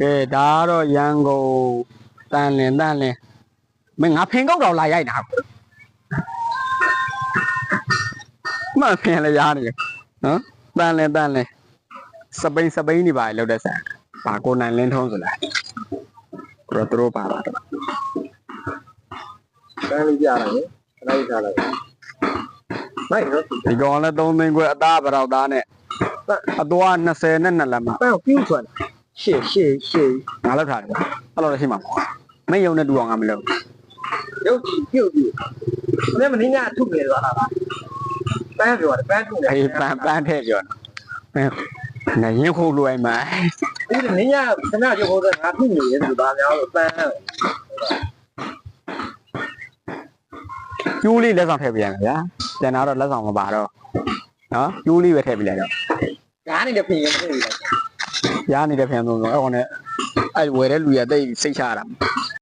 ကဲဒါကတော့ရန်ကုန်တန်လင်တန်လင်မင်းငါဖင်ကောက်တော့လာရိုက်တာမှန်ဖင်လည်းရားနေတယ်နော်တန်လင်တန်လင်စပိန်စပိန်နေပါလေလောက်တဲ့ဆန်ပါကိုနိုင်လင်းထုံးဆိုလားကိုတော့သူတို့ပါပါတော့တန်းလေးပြရတယ်ခဏလေးထားလိုက်မိုက်နော်ဒီကောင်လည်း3သိန်းခွဲအသားပရောက်သားနဲ့အသွား20နဲ့2လက်မှာပန်းကိုပြူထွက်တယ် ရှေ့ရှေ့ရှေ့ ငါလောက်ထားတယ်အဲ့လိုလည်းရှိမှာပေါ့မင်းယုံနဲ့တူအောင်ငါမလုပ် ရုပ်ကြည့်ပြုတ်ကြည့်ဘယ်မင်းကထုတ်နေသွားတာလားပန်းပြောတယ်ပန်းထုတ်နေ အေးပန်းပန်းထည့်ပြောနော်ငါရင်ခုတ်လွယ်မှာ ဒီမင်းကခဏရုပ်ဟိုးငါထုတ်နေတယ်သူဘာများလို့ပန်း ကျိုးလေးလက်ဆောင်ထည့်ပြရမယ်ဗျာကျန်တာတော့လက်ဆောင်မပါတော့နော်ကျိုးလေးပဲထည့်ပြလိုက်တော့ ဓာတ်နေတဲ့ပြင်ရင်မသိဘူးလား ရားနေတဲ့ဖန်ဆုံးဆိုအဲ့ကောင်နဲ့အဲ့ဝယ်တဲ့လူရတိတ်စိတ်ချရတာ